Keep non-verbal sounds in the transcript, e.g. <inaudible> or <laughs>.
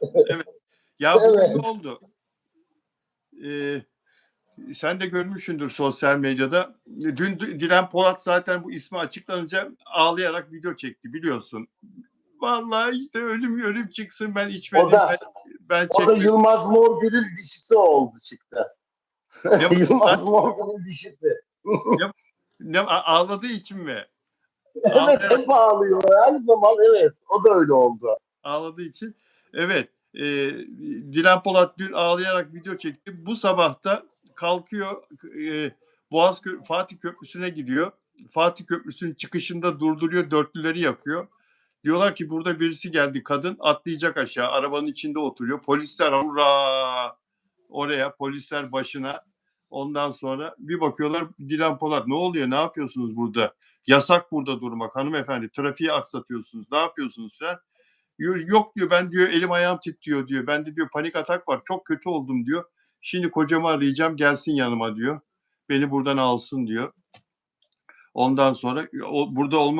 <laughs> Evet. Ya bugün Evet. ne oldu? Ee, sen de görmüşsündür sosyal medyada. Dün Dilan Polat zaten bu ismi açıklanınca ağlayarak video çekti biliyorsun. Vallahi işte ölüm ölüm çıksın ben içmedim. O da- ben, ben O da. Yılmaz Morgül'ün dişisi oldu çıktı. Ne- <laughs> Yılmaz Morgül'ün dişisi. Ne, a- ağladığı için mi? Evet Ağlayarak- hep ağlıyor. Her zaman evet. O da öyle oldu. ağladığı için. Evet. E, Dilan Polat dün ağlayarak video çekti. Bu sabah da kalkıyor e, Boğaz Kö- Fatih Köprüsü'ne gidiyor. Fatih Köprüsü'nün çıkışında durduruyor, dörtlüleri yakıyor. Diyorlar ki burada birisi geldi kadın atlayacak aşağı arabanın içinde oturuyor. Polisler hurra oraya polisler başına ondan sonra bir bakıyorlar Dilan Polat ne oluyor ne yapıyorsunuz burada? Yasak burada durmak hanımefendi trafiği aksatıyorsunuz ne yapıyorsunuz sen? Yok diyor ben diyor elim ayağım titriyor diyor. Ben de diyor panik atak var çok kötü oldum diyor. Şimdi kocamı arayacağım gelsin yanıma diyor. Beni buradan alsın diyor. Ondan sonra o burada olmaz